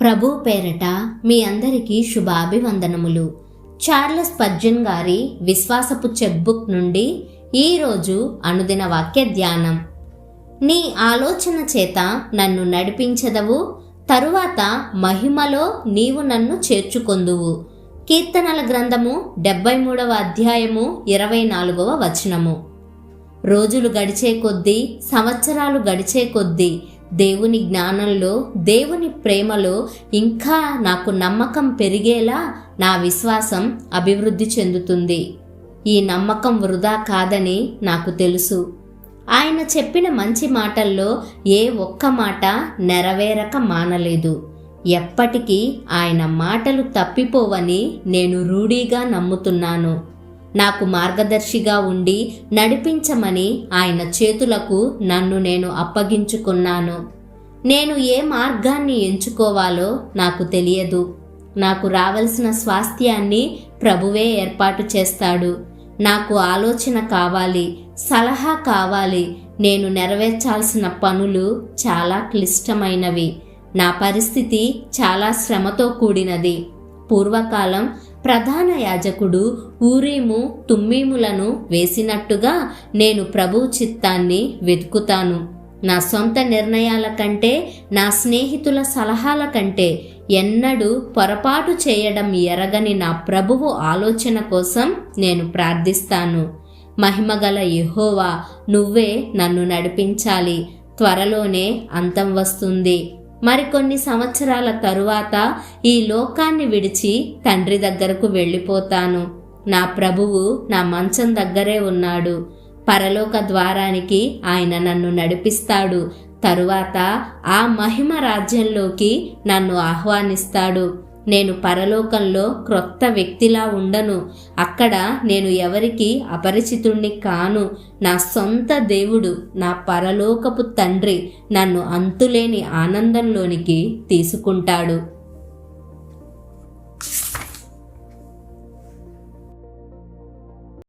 ప్రభు పేరట మీ అందరికీ శుభాభివందనములు. చార్లెస్ పజ్జన్ గారి విశ్వాసపు చెక్బుక్ నుండి ఈరోజు అనుదిన వాక్య ధ్యానం. నీ ఆలోచన చేత నన్ను నడిపించదవు తరువాత మహిమలో నీవు నన్ను చేర్చుకొందువు. కీర్తనల గ్రంథము డెబ్బై మూడవ అధ్యాయము ఇరవై నాలుగవ వచనము. రోజులు గడిచే కొద్దీ సంవత్సరాలు గడిచే కొద్దీ దేవుని జ్ఞానంలో దేవుని ప్రేమలో ఇంకా నాకు నమ్మకం పెరిగేలా నా విశ్వాసం అభివృద్ధి చెందుతుంది. ఈ నమ్మకం వృధా కాదని నాకు తెలుసు. ఆయన చెప్పిన మంచి మాటల్లో ఏ ఒక్క మాట నెరవేరక మానలేదు. ఎప్పటికీ ఆయన మాటలు తప్పిపోవని నేను రూఢీగా నమ్ముతున్నాను. నాకు మార్గదర్శిగా ఉండి నడిపించమని ఆయన చేతులకు నన్ను నేను అప్పగించుకున్నాను. నేను ఏ మార్గాన్ని ఎంచుకోవాలో నాకు తెలియదు. నాకు రావలసిన స్వాస్థ్యాన్ని ప్రభువే ఏర్పాటు చేస్తాడు. నాకు ఆలోచన కావాలి సలహా కావాలి నేను నెరవేర్చాల్సిన పనులు చాలా క్లిష్టమైనవి. నా పరిస్థితి చాలా శ్రమతో కూడినది. పూర్వకాలం ప్రధాన యాజకుడు ఊరీము తుమ్మీములను వేసినట్టుగా నేను ప్రభు చిత్తాన్ని వెతుకుతాను. నా సొంత నిర్ణయాల కంటే నా స్నేహితుల సలహాల కంటే ఎన్నడూ పొరపాటు చేయడం ఎరగని నా ప్రభువు ఆలోచన కోసం నేను ప్రార్థిస్తాను. మహిమగల యహోవా నువ్వే నన్ను నడిపించాలి. త్వరలోనే అంతం వస్తుంది. మరికొన్ని సంవత్సరాల తరువాత ఈ లోకాన్ని విడిచి తండ్రి దగ్గరకు వెళ్ళిపోతాను. నా ప్రభువు నా మంచం దగ్గరే ఉన్నాడు. పరలోక ద్వారానికి ఆయన నన్ను నడిపిస్తాడు. తరువాత ఆ మహిమ రాజ్యంలోకి నన్ను ఆహ్వానిస్తాడు. నేను పరలోకంలో క్రొత్త వ్యక్తిలా ఉండను. అక్కడ నేను ఎవరికి అపరిచితుణ్ణి కాను. నా సొంత దేవుడు నా పరలోకపు తండ్రి నన్ను అంతులేని ఆనందంలోనికి తీసుకుంటాడు.